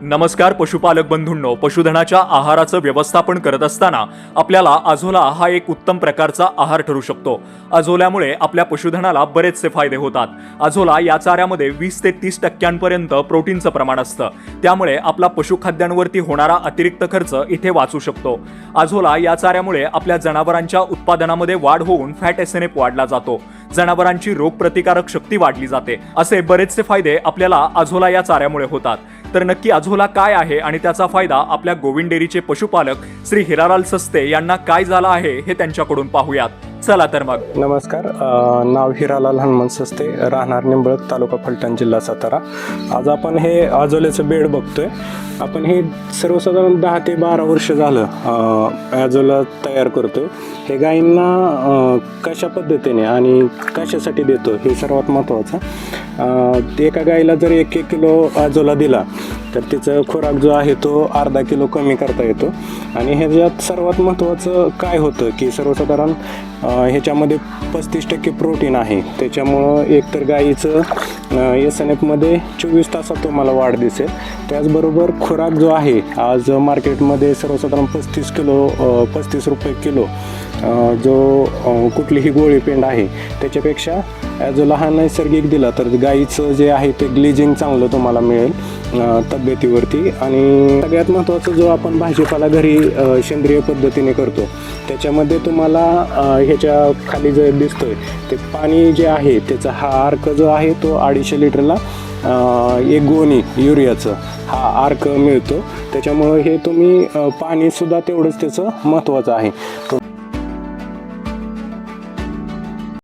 नमस्कार पशुपालक बंधूंनो. पशुधनाच्या आहाराचं व्यवस्थापन करत असताना आपल्याला अझोला हा एक उत्तम प्रकारचा आहार ठरू शकतो. अझोल्यामुळे आपल्या पशुधनाला बरेचसे फायदे होतात. अझोला या चाऱ्यामध्ये वीस ते तीस टक्क्यांपर्यंत प्रोटीनचं प्रमाण असतं. त्यामुळे आपला पशुखाद्यांवरती होणारा अतिरिक्त खर्च इथे वाचू शकतो. अझोला या चाऱ्यामुळे आपल्या जनावरांच्या उत्पादनामध्ये वाढ होऊन फॅट एसएनएफ वाढला जातो. जनावरांची रोगप्रतिकारक शक्ती वाढली जाते. असे बरेचसे फायदे आपल्याला अझोला या चाऱ्यामुळे होतात. तर नक्की अझोला काय आहे आणि त्याचा फायदा आपल्या गोविंद डेअरीचे पशुपालक श्री हिरालाल सस्ते यांना काय झाला आहे हे त्यांच्याकडून पाहूयात. चला तर मग. नमस्कार नाव हिरालाल हनुमान सस्ते राहणार निंबळक तालुका फलटण जिल्हा सातारा. आज आपण हे आजोल्याचं बेड बघतोय. आपण हे सर्वसाधारण दहा ते बारा वर्ष झालं आजोला तयार करतोय. हे गायींना कशा पद्धतीने आणि कशासाठी देतो हे सर्वात महत्त्वाचं एका गायीला जर एक एक किलो आजोला दिला तर तिचा खुराक जो आहे तो अर्धा किलो कमी करता येतो. आणि ह्याच्यात सर्वात महत्त्वाचं काय होतं की सर्वसाधारण ह्याच्यामध्ये पस्तीस टक्के प्रोटीन आहे. त्याच्यामुळं एकतर गाईचं एस एन एफमध्ये चोवीस तासात तुम्हाला वाढ दिसेल. त्याचबरोबर खुराक जो आहे आज मार्केटमध्ये सर्वसाधारण पस्तीस किलो पस्तीस रुपये किलो जो कुठलीही गोळी पेंड आहे त्याच्यापेक्षा जो लहान नैसर्गिक दिला तर गाईचं जे आहे ते ग्लिजिंग चांगलं तुम्हाला मिळेल. तब्येतीवरती आणि सगळ्यात महत्त्वाचं जो आपण भाजीपाला घरी सेंद्रिय पद्धतीने करतो त्याच्यामध्ये तुम्हाला ह्याच्या खाली जे दिसतोय ते पाणी जे आहे त्याचा हा अर्क जो आहे तो अडीचशे लिटरला एक गोणी युरियाचं हा अर्क मिळतो. त्याच्यामुळं हे तुम्ही पाणीसुद्धा तेवढंच त्याचं महत्त्वाचं आहे.